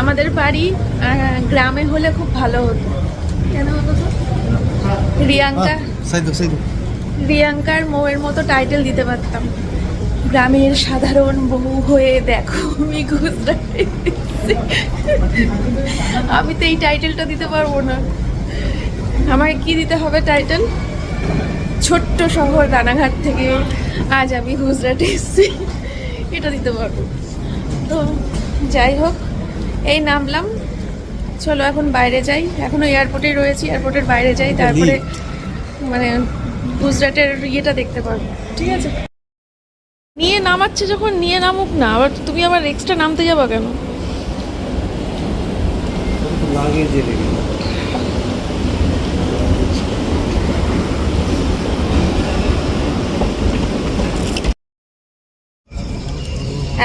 আমাদের বাড়ি গ্রামে হলে খুব ভালো হতো। কেন হতো রিয়াঙ্কা রিয়াঙ্কার মৌয়ের মতো টাইটেল দিতে পারতাম। গ্রামের সাধারণ বউ হয়ে দেখো আমি গুজরাটে আমি তো এই টাইটেলটা দিতে পারব না। আমাকে কি দিতে হবে টাইটেল ছোট্ট শহর রানাঘাট থেকে আজ আমি গুজরাটে এসেছি। এটা দিতে পারব। তো যাই হোক এই নামলাম। চলো এখন বাইরে যাই। এখনও এয়ারপোর্টে রয়েছি এয়ারপোর্টের বাইরে যাই তারপরে মানে গুজরাটের ইয়েটা দেখতে পারব ঠিক আছে? নিয়ে নামাচ্ছে যখন নিয়ে নামুক না। আবার তুমি আবার এক্সট্রা নামতে যাবা কেন? লাগে যে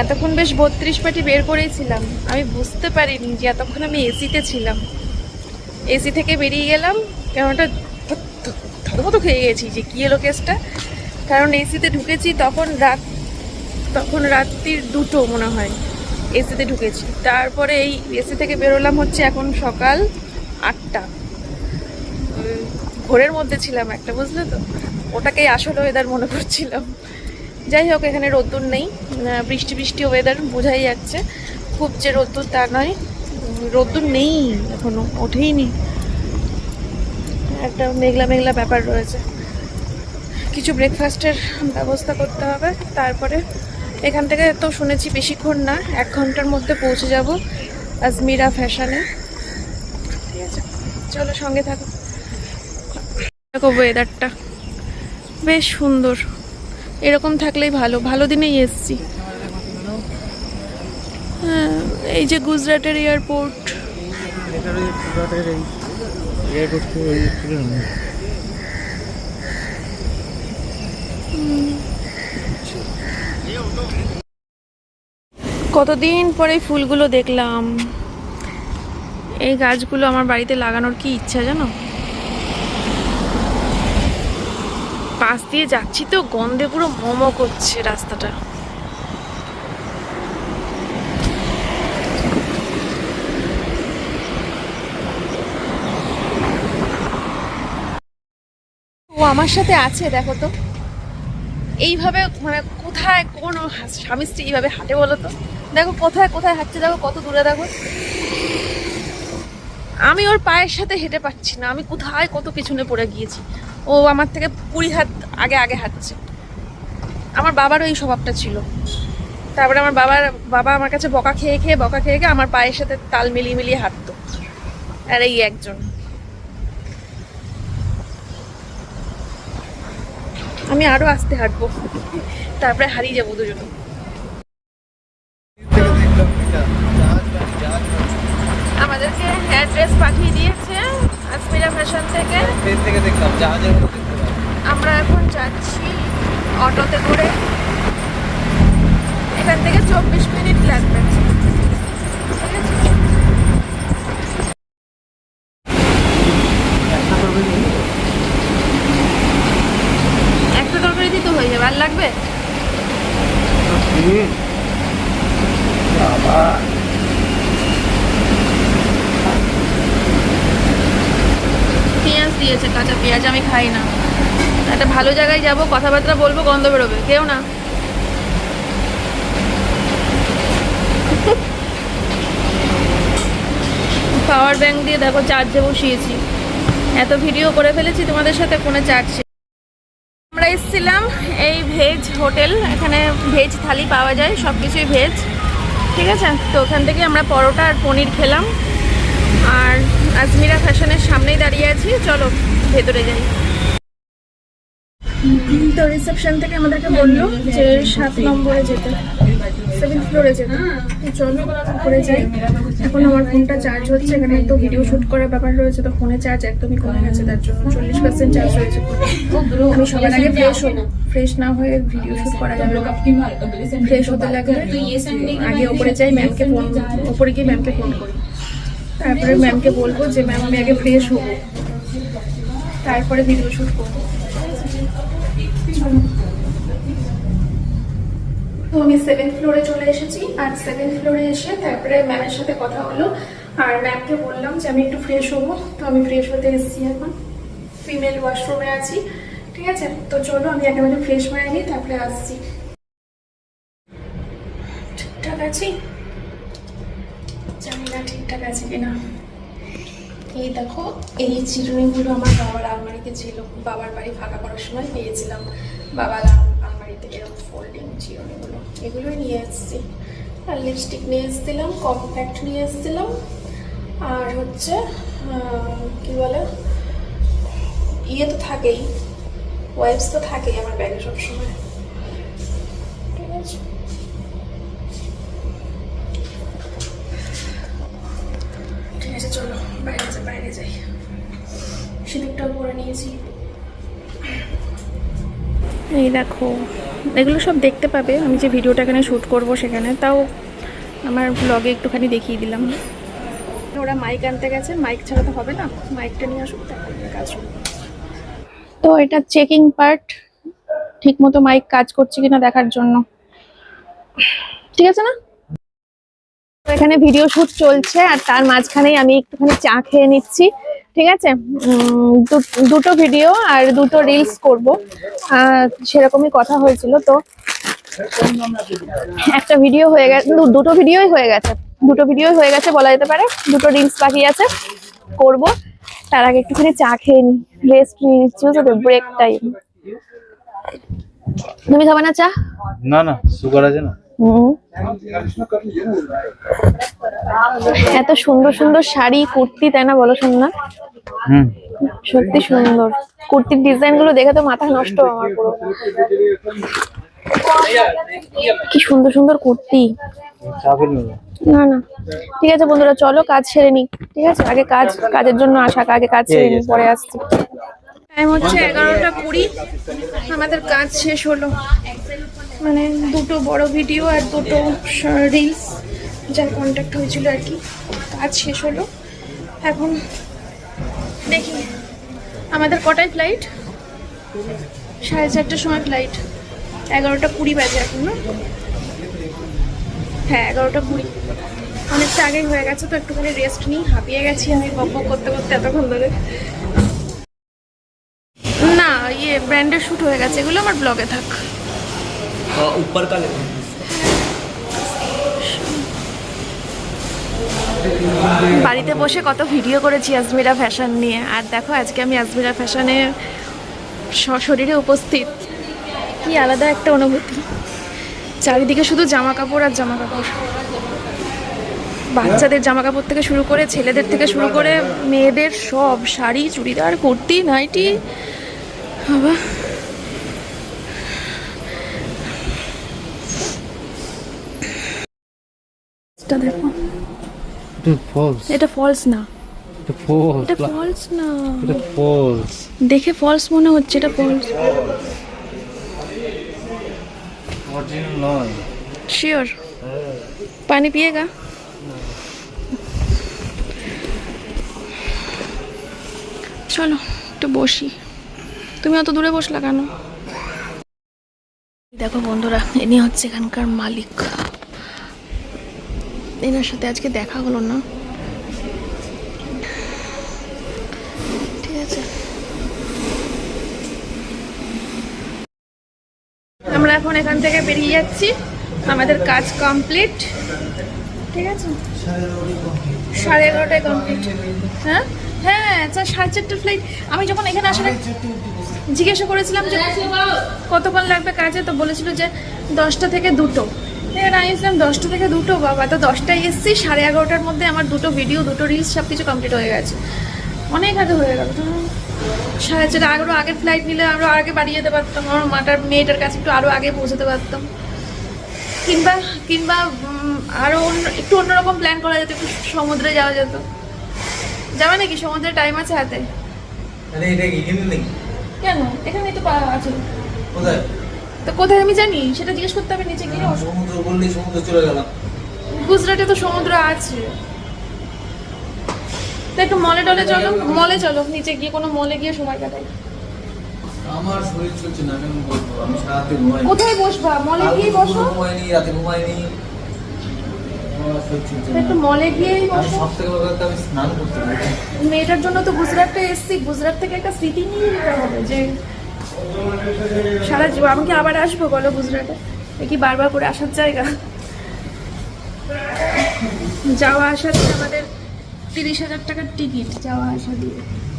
এতক্ষণ বেশ বত্রিশ পাটি বের করেছিলাম। আমি বুঝতে পারিনি যে এতক্ষণ আমি এসিতে ছিলাম। এসি থেকে বেরিয়ে গেলাম কেমন একটা থতমতো খেয়ে গেছি যে কী এলো কেসটা। কারণ এসিতে ঢুকেছি তখন রাত, তখন রাত্রির দুটো মনে হয় এসিতে ঢুকেছি। তারপরে এই এসি থেকে বেরোলাম হচ্ছে এখন সকাল আটটা। ভোরের মধ্যে ছিলাম একটা, বুঝলে তো? ওটাকেই আসল ওয়েদার মনে করছিলাম। যাই হোক, এখানে রোদ্দুর নেই। বৃষ্টি বৃষ্টি ওয়েদার বোঝাই যাচ্ছে। খুব যে রোদ্দুর তা নয়। রোদ্দুর নেই এখনও, ওঠেইনি। একটা মেঘলা মেঘলা ব্যাপার রয়েছে। কিছু ব্রেকফাস্টের ব্যবস্থা করতে হবে। তারপরে এখান থেকে তো শুনেছি বেশিক্ষণ না, এক ঘণ্টার মধ্যে পৌঁছে যাব আজমিরা ফ্যাশনে। ঠিক আছে, চলো সঙ্গে থাকো। দেখো ওয়েদারটা বেশ সুন্দর। এরকম থাকলেই ভালো। ভালো দিনেই এসছি। হ্যাঁ এই যে গুজরাটের এয়ারপোর্ট। কতদিন পরে ফুলগুলো দেখলাম। এই গাছগুলো আমার বাড়িতে লাগানোর কি ইচ্ছা জানো? পাশ দিয়ে যাচ্ছি তো, গন্ধে পুরো মোমো করছে রাস্তাটা। ও আমার সাথে আছে, দেখো তো। এইভাবে মানে কোথায় কোন স্বামী স্ত্রী এইভাবে হাঁটে বলো তো? দেখো কোথায় কোথায় হাঁটছে, দেখো কত দূরে দেখো। আমি ওর পায়ের সাথে হেঁটে পাচ্ছি না, আমি কোথায় কত পিছনে পড়ে গিয়েছি। ও আমার থেকে কুড়ি হাত আগে আগে হাঁটছে। আমার বাবারও এই স্বভাবটা ছিল। তারপরে আমার বাবার, বাবা আমার কাছে বকা খেয়ে খেয়ে, বকা খেয়ে খেয়ে আমার পায়ের সাথে তাল মিলিয়ে মিলিয়ে হাঁটতো। আর এই একজন। আমি আরও আস্তে হাঁটবো। তারপরে হারিয়ে যাব দুজনে। থেকে থেকে দেখলাম, জাহাজের মতো দেখতে আমরা এখন যাচ্ছি অটোতে করে। এখান থেকে চব্বিশ মিনিট লাগবে। ঠিক আছে একটা করবে কি? একটা তরকারি দিতে হয়ে যাবে আর লাগবে কি? বাবা পেঁয়াজ দিয়েছে কাঁচা পেঁয়াজ আমি খাই না একটা ভালো জায়গায় যাব, কথাবার্তা বলব, গন্ধ বেরোবে কেউ না। পাওয়ার ব্যাংক দিয়ে দেখো চার্জে বসিয়েছি। এত ভিডিও করে ফেলেছি, তোমাদের সাথে ফোনে চার্জ আমরা এসেছিলাম এই ভেজ হোটেল এখানে ভেজ থালি পাওয়া যায় সব কিছুই ভেজ ঠিক আছে? তো ওখান থেকে আমরা পরোটা আর পনির খেলাম। আর আজমিরা ফ্যাশনের সামনেই দাঁড়িয়ে আছি, চলো ভেতরে যাই। তো রিসেপশন থেকে আমাদেরকে বলল যে সাত নম্বরে যেতে সেভেন ফ্লোরে যেতে। চলো করে যাই। এখন আমার ফোনটা চার্জ হচ্ছে, এখানে তো ভিডিও শ্যুট করার ব্যাপার রয়েছে, তো ফোনে চার্জ একদমই কমে গেছে, তার জন্য চল্লিশ পার্সেন্ট চার্জ রয়েছে। আমি সবার আগে ফ্রেশ হব। ফ্রেশ না হয়ে ভিডিও শ্যুট করা যাবে ফ্রেশ হতে লাগলে আগে ওপরে যাই ম্যামকে ফোন ওপরে গিয়ে ম্যামকে ফোন করি। তারপরে ম্যামকে বলব যে ম্যাম আমি আগে ফ্রেশ হব। তারপরে ভিডিও শ্যুট করব। তো আমি সেভেন ফ্লোরে চলে এসেছি আর সেভেন ফ্লোরে এসে তারপরে ম্যামের সাথে কথা হলো। আর ম্যামকে বললাম যে আমি একটু ফ্রেশ হব, তো আমি ফ্রেশ হতে এসেছি এখন। ফিমেল ওয়াশরুমে আছি, ঠিক আছে? তো চলো, আমি একেবারে ফ্রেশ হয়ে নিই, তারপরে আসছি। ঠিকঠাক আছি? জানি না ঠিকঠাক আছে কিনা। এই দেখো, এই চিরুনিগুলো আমার বাবার আলমারিতে ছিল। বাবার বাড়ি ফাঁকা করার সময় পেয়েছিলাম। থেকে এরকম ফোল্ডিং চিরুনিগুলো এগুলোই নিয়ে এসেছি। আর লিপস্টিক নিয়ে এসেছিলাম কম্প্যাক্ট নিয়ে এসেছিলাম। আর হচ্ছে কি বলে ইয়ে তো থাকেই ওয়েবস তো থাকেই আমার ব্যাগে সবসময়। ঠিক আছে? ঠিক আছে, চলো, বাইরে যাই বাইরে যাই। সিঁদুরটাও পরে নিয়েছি। এই দেখো এগুলো সব দেখতে পাবে। আমি যে ভিডিওটা এখানে শ্যুট করব সেখানে, তাও আমার ব্লগে একটুখানি দেখিয়ে দিলাম। ওরা মাইক আনতে গেছে মাইক ছাড়া তো হবে না। মাইকটা নিয়ে আসুক কাজ তো এটা চেকিং পার্ট ঠিক মতো মাইক কাজ করছে কিনা দেখার জন্য। ঠিক আছে না? এখানে ভিডিও শ্যুট চলছে, আর তার মাঝখানেই আমি একটুখানি চা খেয়ে নিচ্ছি। ঠিক আছে? দুটো ভিডিও আর দুটো রিলস করব। সেরকমই কথা হয়েছিল, তো একটা ভিডিও হয়ে গেছে দুটো ভিডিওই হয়ে গেছে। দুটো ভিডিওই হয়ে গেছে বলা যেতে পারে, দুটো রিলস বাকি আছে, করব। তার আগে একটুখানি চা খেয়ে নিই রেস্ট নিয়ে নিচ্ছি ব্রেক টাইম তুমি খাবে না চা? না না সুগার আছে না। এত সুন্দর সুন্দর শাড়ি কুর্তি তাই না বলো শোন না সত্যি সুন্দর। কুর্তির ডিজাইনগুলো দেখে তো মাথা নষ্ট আমার পুরো। কি সুন্দর সুন্দর কুর্তি। না না। ঠিক আছে বন্ধুরা চলো কাজ সেরে নি ঠিক আছে? আগে কাজ কাজের জন্য আসা আগে কাজ সেরে নি পরে আসছি। টাইম হচ্ছে এগারোটা কুড়ি। আমাদের কাজ শেষ হলো। মানে দুটো বড় ভিডিও আর দুটো রিলস যার কন্ট্যাক্ট হয়েছিল আর কি। কাজ শেষ হলো। এখন দেখি। আমাদের কটায় ফ্লাইট সাড়ে চারটার সময় ফ্লাইট এগারোটা কুড়ি বাজে এখন, না? হ্যাঁ এগারোটা কুড়ি। অনেকটা আগেই হয়ে গেছে, তো একটুখানি রেস্ট নিই। হাঁপিয়ে গেছি আমি বক করতে করতে এতক্ষণ ধরে। ইয়ে ব্র্যান্ডের শ্যুট হয়ে গেছে এগুলো আমার ব্লগে থাক। উপর কালে। বাড়িতে বসে কত ভিডিও করেছি আজমিরা ফ্যাশন নিয়ে। আর দেখো আজকে আমি আজমিরা ফ্যাশনে শরীরে উপস্থিত। কি আলাদা একটা অনুভূতি। চারিদিকে শুধু জামা কাপড় আর জামা কাপড় বাচ্চাদের জামা কাপড় থেকে শুরু করে ছেলেদের থেকে শুরু করে মেয়েদের সব শাড়ি চুড়িদার কুর্তি নাইটি বাবা। এটা দেখো। এটা ফলস এটা ফলস না। এটা ফলস এটা ফলস না। এটা ফলস দেখে ফলস মনে হচ্ছে এটা ফলস অরিজিনাল নয়। শিওর পানি পিয়েগা চলো একটু বসি। তুমি অত দূরে বসলা কেন? দেখো বন্ধুরা ইনি হচ্ছে এখানকার মালিক। এনার সাথে আজকে দেখা হলো না। ঠিক আছে। আমরা এখন এখান থেকে বেরিয়ে যাচ্ছি। আমাদের কাজ কমপ্লিট ঠিক আছে? সাড়ে এগারোটায় কমপ্লিট হ্যাঁ? হ্যাঁ আচ্ছা সাড়ে চারটের ফ্লাইট আমি যখন এখানে আগে জিজ্ঞাসা করেছিলাম যে কতক্ষণ লাগবে কাজে, তো বলেছিল যে দশটা থেকে দুটো। এবার আমি এসলাম দশটা থেকে দুটো, বাবা, তো দশটায় এসছি, সাড়ে এগারোটার মধ্যে আমার দুটো ভিডিও দুটো রিলস সব কিছু কমপ্লিট হয়ে গেছে। অনেক আগে হয়ে গেল সাড়ে চারটে আরও আগের ফ্লাইট নিলে আরও আগে বাড়িয়ে যেতে পারতাম, আমার মাটার মেয়েটার কাছে একটু আরও আগে পৌঁছাতে পারতাম। কিংবা কিংবা আরও অন্য, একটু অন্যরকম প্ল্যান করা যেত, একটু সমুদ্রে যাওয়া যেত। যাবে নাকি? সমুদ্রে টাইম আছে হাতে। अरे এটা কি কেন? এখানেই তো আছে। কোথায়? তো কোথায় আমি জানি? সেটা জিজ্ঞেস করতে হবে নিচে গিয়ে। সমুদ্র বললেই সমুদ্র চলে গেলাম। গুজরাটে তো সমুদ্র আছে। তো একটু মলে টলে চলো। মলে চলো নিচে গিয়ে কোনো মলে গিয়ে সময় কাটাই। আমার শরীর চলছে না কেন বলব? আমি সারাতে ঘুমাইনি কোথায় বসবা? মলে গিয়ে বসো। ঘুমাইনি রাতে ঘুমাইনি আমার শরীর চলছে তো একটু মলে গিয়েই মেয়েটার জন্য তো গুজরাটে এসছি গুজরাট থেকে একটা স্মৃতি নিয়ে যেতে হবে যে সারা জীবন আমি কি আবার আসব বলো গুজরাটে? কি বারবার করে আসার জায়গা? যাওয়া আসা দিয়ে আমাদের তিরিশ হাজার টাকার টিকিট যাওয়া আসা দিয়ে।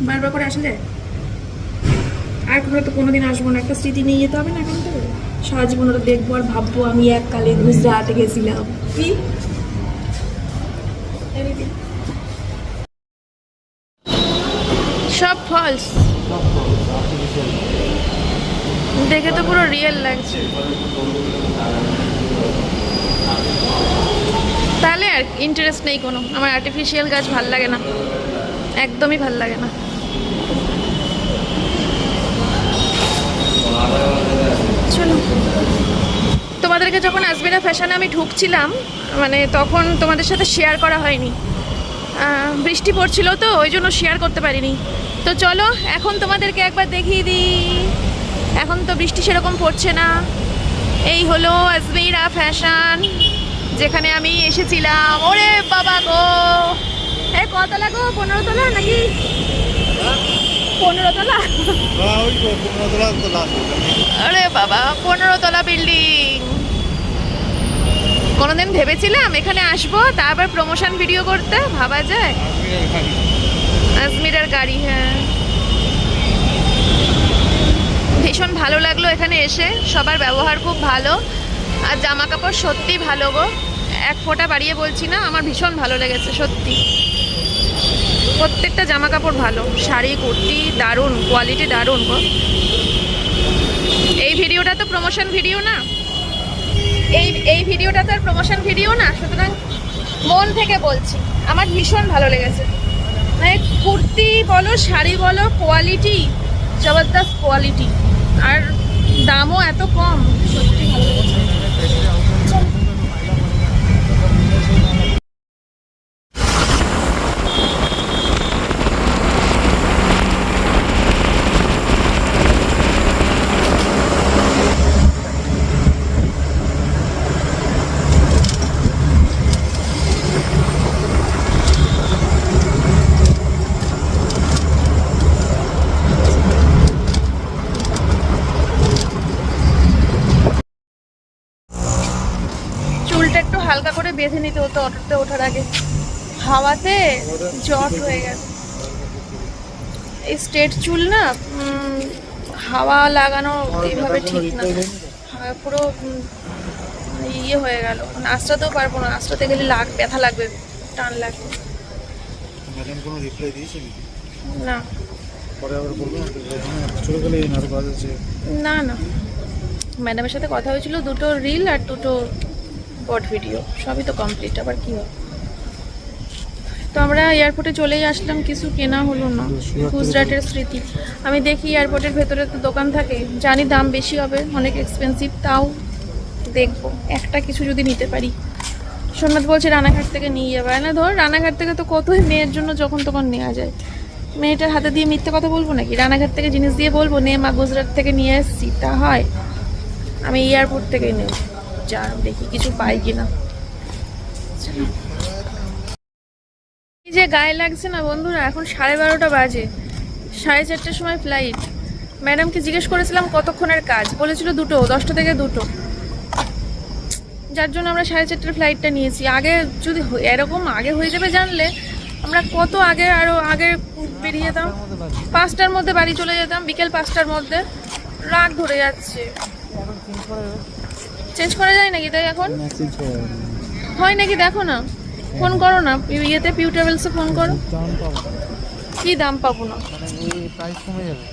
বারবার করে আসলে আর হয়তো কোনোদিন আসব না একটা স্মৃতি নিয়ে যেতে হবে না এখান থেকে সারা জীবন ওটা দেখব আর ভাববো আমি এককালে গুজরাটে গেছিলাম। কি. সব ফলস দেখে তো পুরো রিয়েল লাগছে। তাহলে আর ইন্টারেস্ট নেই কোনো। আমার আর্টিফিশিয়াল গাছ ভালো লাগে না। একদমই ভালো লাগে না। চলো। তোমাদেরকে যখন আসবিনা ফ্যাশনে আমি ঢুকছিলাম মানে তখন তোমাদের সাথে শেয়ার করা হয়নি। বৃষ্টি পড়ছিল তো ওই জন্য শেয়ার করতে পারিনি। তো চলো এখন তোমাদেরকে একবার দেখিয়ে দিই। এখন তো বৃষ্টি সেরকম পড়ছে না। এই হলো আজমিরা ফ্যাশন যেখানে আমি এসেছিলাম। ওরে বাবা গো! এ কতলা গো পনেরো তলা নাকি পনেরো তলা পনেরো তলা আরে বাবা পনেরো তলা বিল্ডিং কোনোদিন ভেবেছিলাম এখানে আসব, তারপর প্রমোশন ভিডিও করতে, ভাবা যায়। আজমিরের গাড়ি হ্যাঁ। ভীষণ ভালো লাগল এখানে এসে, সবার ব্যবহার খুব ভালো। আর জামা কাপড় সত্যি ভালো গো। এক ফোঁটা বাড়িয়ে বলছি না, আমার ভীষণ ভালো লেগেছে, সত্যি। প্রত্যেকটা জামা কাপড় ভালো, শাড়ি, কুর্তি, দারুণ কোয়ালিটি দারুণ গো। এই ভিডিওটা তো প্রমোশন ভিডিও না। এই এই ভিডিওটা তো আর প্রমোশন ভিডিও না, সুতরাং মন থেকে বলছি। আমার ভীষণ ভালো লেগেছে। মানে কুর্তি বলো, শাড়ি বলো কোয়ালিটি জবরদস্ত কোয়ালিটি আর দামও এত কম, সত্যি ভালো লেগেছে চুলটা একটু হালকা করে বেঁধে নিতে হতো অটোতে ওঠার আগে। হাওয়াতে জট হয়ে গেছে। এই স্ট্রেট চুল না হাওয়া লাগানো এইভাবে ঠিক না। পুরো ইয়ে হয়ে গেল। নাচটাতেও পারব না। নাচটাতে গেলে লাগ ব্যথা লাগবে টান লাগবে। ম্যাডাম কোনো রিপ্লাই দিয়েছে না। পরে আবার বলব না গেলে এই নাটক কাজ আছে। না না। ম্যাডামের সাথে কথা হয়েছিল দুটো রিল আর দুটো বট ভিডিও সবই তো কমপ্লিট আবার কি হবে? তো আমরা এয়ারপোর্টে চলেই আসলাম কিছু কেনা হলো না গুজরাটের স্মৃতি। আমি দেখি এয়ারপোর্টের ভেতরে তো দোকান থাকে জানি দাম বেশি হবে অনেক এক্সপেন্সিভ তাও দেখব একটা কিছু যদি নিতে পারি। সোমনাথ বলছে রানাঘাট থেকে নিয়ে যাবে। না ধর রানাঘাট থেকে তো কতই মেয়ের জন্য যখন তখন নেওয়া যায়। মেয়েটার হাতে দিয়ে মিথ্যে কথা বলব নাকি? রানাঘাট থেকে জিনিস দিয়ে বলব নে মা গুজরাট থেকে নিয়ে এসেছি তা হয়। আমি এয়ারপোর্ট থেকে নেব। যা দেখি, কিছু পাই কিনা। যে গায়ে লাগছে না বন্ধুরা, এখন সাড়ে বারোটা বাজে, সাড়ে চারটের সময় ফ্লাইট ম্যাডামকে জিজ্ঞেস করেছিলাম কতক্ষণের কাজ, বলেছিল দুটো, দশটা থেকে দুটো। যার জন্য আমরা সাড়ে চারটের ফ্লাইটটা নিয়েছি। আগে যদি এরকম আগে হয়ে যাবে জানলে, আমরা কত আগে, আরও আগে বেরিয়ে যেতাম। পাঁচটার মধ্যে বাড়ি চলে যেতাম, বিকেল পাঁচটার মধ্যে। রাগ ধরে যাচ্ছে। চেঞ্জ করা যায় নাকি তাই এখন? হয় নাকি? দেখো না। ফোন করো না। ইয়েতে পিউ ট্রাভেলসে ফোন করো। পাবো কি দাম পাবো না? মানে এই প্রাইস কমে যাবে।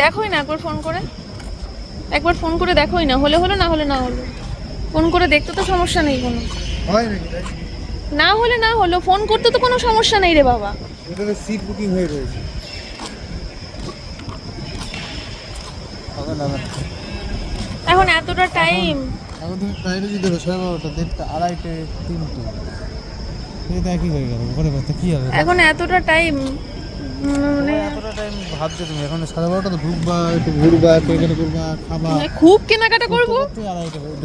দেখোই না একবার ফোন করে। একবার ফোন করে দেখোই না। হলে হলো না হলে না হলো। ফোন করে দেখতে তো সমস্যা নেই কোনো? না হলে না হলো ফোন করতে তো কোনো সমস্যা নেই রে বাবা। সিট বুকিং হয়ে রয়েছে। এখন এতটা টাইম এখন তুমি ট্রাইলে যদি দেবে ছয় বারোটা দেড়টা আড়াইটে তিনটে এটা একই হয়ে গেল ওখানে কথা কী হবে? এখন এতটা টাইম মানে এতটা টাইম ভাবছ তুমি এখন সাড়ে বারোটা তো ঢুকবা একটু ঘুরবা একটু এখানে করবা খাবা। মানে খুব কেনাকাটা করব? হবে,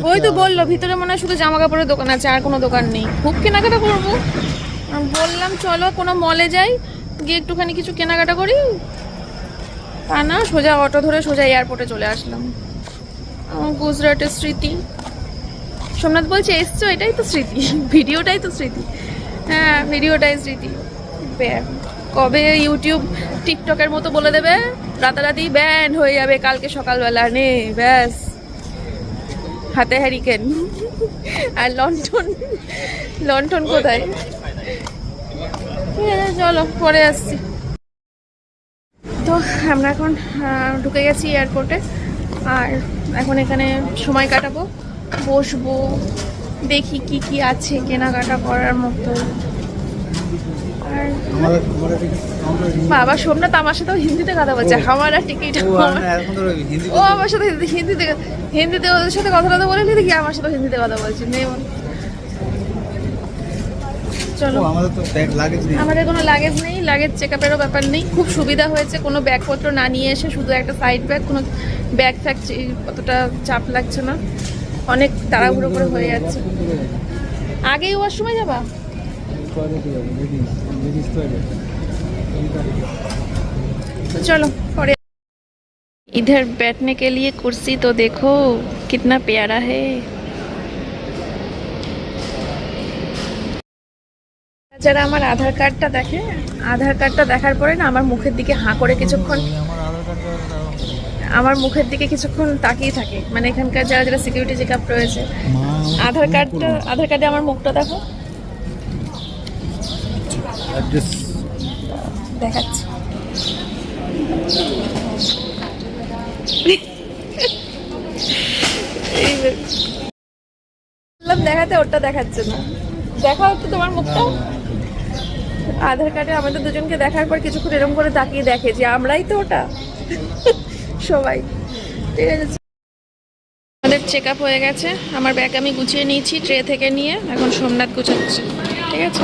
ওই তো বলল ভিতরে মনে হয় শুধু জামা কাপড়ের দোকান আছে আর কোনো দোকান নেই। খুব কেনাকাটা করব? আমি বললাম চলো কোনো মলে যাই গিয়ে একটুখানি কিছু কেনাকাটা করি। তা না সোজা অটো ধরে সোজা এয়ারপোর্টে চলে আসলাম। গুজরাটের স্মৃতি। সোমনাথ বলছে, এসছো? এটাই তো স্মৃতি। ভিডিওটাই তো স্মৃতি। হ্যাঁ ভিডিওটাই স্মৃতি। কবে ইউটিউব, টিকটকের মতো বলে দেবে? রাতারাতি ব্যান হয়ে যাবে কালকে সকালবেলা। নে, ব্যাস। হাতে হ্যারিকেন। আর লন্ঠন লন্ঠন কোথায়? চলো, পরে আসছি। তো আমরা এখন ঢুকে গেছি এয়ারপোর্টে আর এখন এখানে সময় কাটাবো বসবো দেখি কি কি আছে কেনাকাটা করার মতো। আর শোন না তো বাবা সোমনাথ আমার সাথেও হিন্দিতে কথা বলছে। হামারা টিকিট ও আমার সাথে হিন্দিতে হিন্দিতে ওদের সাথে কথা কথা বলে দেখি আমার সাথে হিন্দিতে কথা বলছে। নে বল। চলো ও আমাদের তো ব্যাগ লাগেজ নেই আমাদের কোনো লাগেজ নেই লাগেজ চেক আপেরও ব্যাপার নেই খুব সুবিধা হয়েছে কোনো ব্যাগপত্র না নিয়ে এসে শুধু একটা সাইড ব্যাগ কোনো ব্যাগ ফ্যাগ চে- অতটা চাপ লাগছে না অনেক তাড়াহুড়ো করে হয়ে যাচ্ছে আগেই ওয়াশরুমে যাবা টয়লেটে যাবো লেডিস লেডিস টয়লেট तो चलो और इधर बैठने के लिए कुर्सी तो देखो कितना प्यारा है যারা আমার আধার কার্ডটা দেখে, আধার কার্ডটা দেখার পরে না আমার মুখের দিকে হাঁ করে কিছুক্ষণ আমার মুখের দিকে কিছুক্ষণ তাকিয়ে থাকে। মানে এখানকার যারা যারা সিকিউরিটি চেক আপ রয়েছে, আধার কার্ডটা, আধার কার্ডে আমার মুখটা দেখো। দেখাচ্ছি। দেখাতে ওটা দেখাচ্ছে না। দেখাও একটু তোমার মুখটা। আধার কার্ডে আমাদের দুজনকে দেখার পর কিছুক্ষণ এরকম করে তাকিয়ে দেখে যে আমরাই তো ওটা। সবাই। ঠিক আছে। আমাদের চেক আপ হয়ে গেছে। আমার ব্যাগ আমি গুছিয়ে নিয়েছি ট্রে থেকে নিয়ে। এখন সোমনাথ গুছাচ্ছে। ঠিক আছে?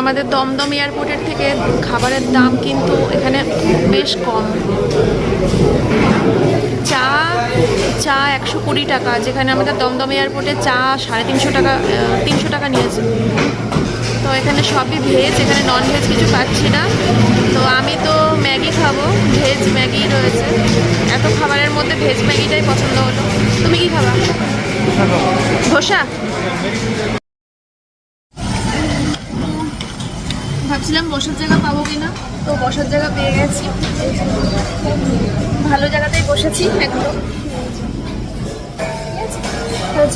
আমাদের দমদম এয়ারপোর্টের থেকে খাবারের দাম কিন্তু এখানে বেশ কম। চা চা একশো কুড়ি টাকা, যেখানে আমাদের দমদম এয়ারপোর্টে চা সাড়ে তিনশো টাকা তিনশো টাকা নিয়েছে। তো এখানে সবই ভেজ, এখানে নন ভেজ কিছু পাচ্ছি না। তো আমি তো ম্যাগি খাব, ভেজ ম্যাগি রয়েছে। এত খাবারের মধ্যে ভেজ ম্যাগিটাই পছন্দ হলো। তুমি কি খাবা? ধোসা? ভাবছিলাম বসার জায়গা পাবো কিনা। তো বসার জায়গা পেয়ে গেছি। ভালো জায়গাতেই বসেছি একদম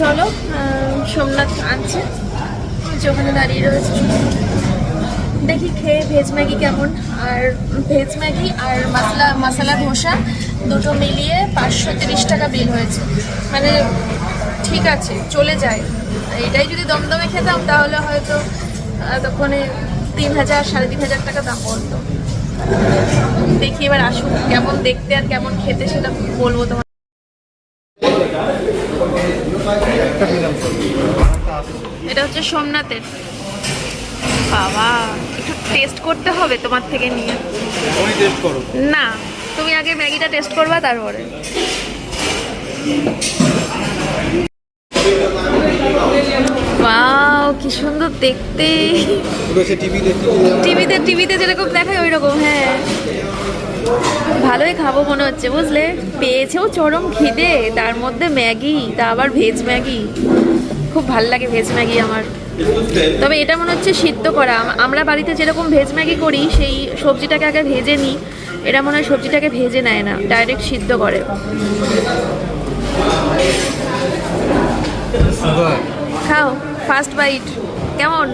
চলো সোমনাথ আনছে। যে ওখানে দাঁড়িয়ে রয়েছে। দেখি খেয়ে ভেজ ম্যাগি কেমন। আর ভেজ ম্যাগি আর মশলা মশলা ধোসা দুটো মিলিয়ে পাঁচশো তিরিশ টাকা বিল হয়েছে। মানে ঠিক আছে, চলে যায়। এটাই যদি দমদমে খেতাম, তাহলে হয়তো তখনই তিন হাজার, সাড়ে তিন হাজার টাকা দাম পড়তো। দেখি এবার আসুন কেমন দেখতে আর কেমন খেতে সেটা বলব তোমার হচ্ছে সোমনাথের। বাবা একটু টেস্ট করতে হবে তোমার থেকে নিয়ে। না তুমি আগে ম্যাগিটা টেস্ট করবা তারপরে। কি সুন্দর দেখতে। টিভিতে টিভিতে যেরকম দেখায় ওই রকম হ্যাঁ। ভালোই খাব মনে হচ্ছে বুঝলে? পেয়েছেও চরম খিদে তার মধ্যে ম্যাগি তা আবার ভেজ ম্যাগি। খুব ভালো লাগে ভেজ ম্যাগি আমার। তবে এটা মনে হচ্ছে সিদ্ধ করা। আমরা বাড়িতে যেরকম ভেজ ম্যাগি করি সেই সবজিটাকে আগে ভেজে নিই। এটা মনে হয় সবজিটাকে ভেজে নেয় না ডাইরেক্ট সিদ্ধ করে। খাও ফার্স্ট বাইট কেমন?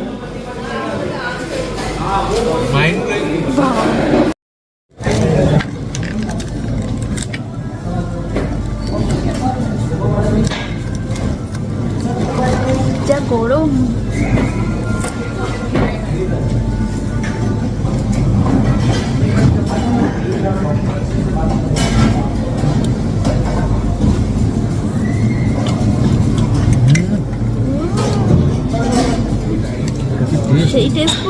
গরম। সেই টেস্ট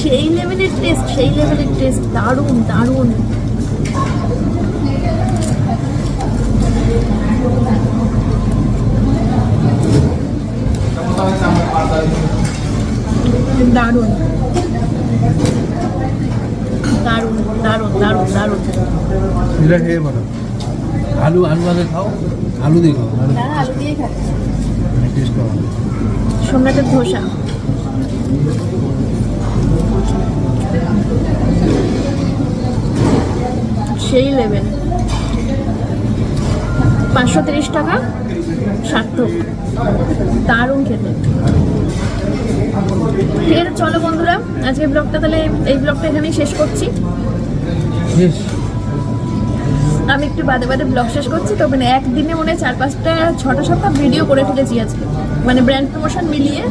সেই লেভেলের টেস্ট সেই লেভেলের টেস্ট দারুণ দারুণ। দারুণ। দারুণ দারুণ দারুণ দারুণ। এটা খেয়ে বলো। আলু আলু আলু খাও আলু দিয়ে খাও আলু। হ্যাঁ দিয়ে খাচ্ছি। টেস্ট করো সোমনাথের ধোসা। সেই লেভেল পাঁচশো তিরিশ টাকা। সার্থক। দারুণ খেতে। ঠিক আছে চলো বন্ধুরা আজকে ব্লগটা তাহলে এই ব্লগটা এখানেই শেষ করছি। আমি একটু বাদে বাদে ব্লগ শেষ করছি তো মানে একদিনে মনে হয় চার পাঁচটা ছটা সাতটা ভিডিও করে ফেলেছি আজকে। মানে ব্র্যান্ড প্রমোশন মিলিয়ে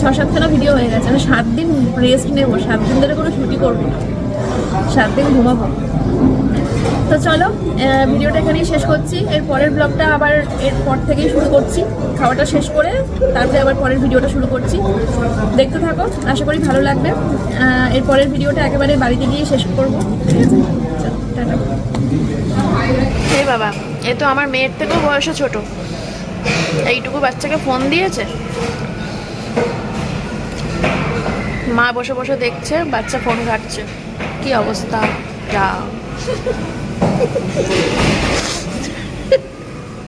ছ সাতখানা ভিডিও হয়ে গেছে। মানে সাত দিন রেস্ট নেব সাত দিন ধরে কোনো ছুটি করব না। সাত দিন ঘুমাবো। তো চলো ভিডিওটা এখানেই শেষ করছি। এর পরের ব্লগটা আবার এর পর থেকেই শুরু করছি। খাওয়াটা শেষ করে তারপরে আবার পরের ভিডিওটা শুরু করছি। দেখতে থাকো, আশা করি ভালো লাগবে। এর পরের ভিডিওটা একেবারে বাড়িতে গিয়ে শেষ করব। টাটা। হে বাবা, এ তো আমার মেয়ের থেকেও বয়সে ছোট। এইটুকু বাচ্চাকে ফোন দিয়েছে? মা বসে বসে দেখছে, বাচ্চা ফোন ঘাটছে। কি অবস্থা? যা। Thank you.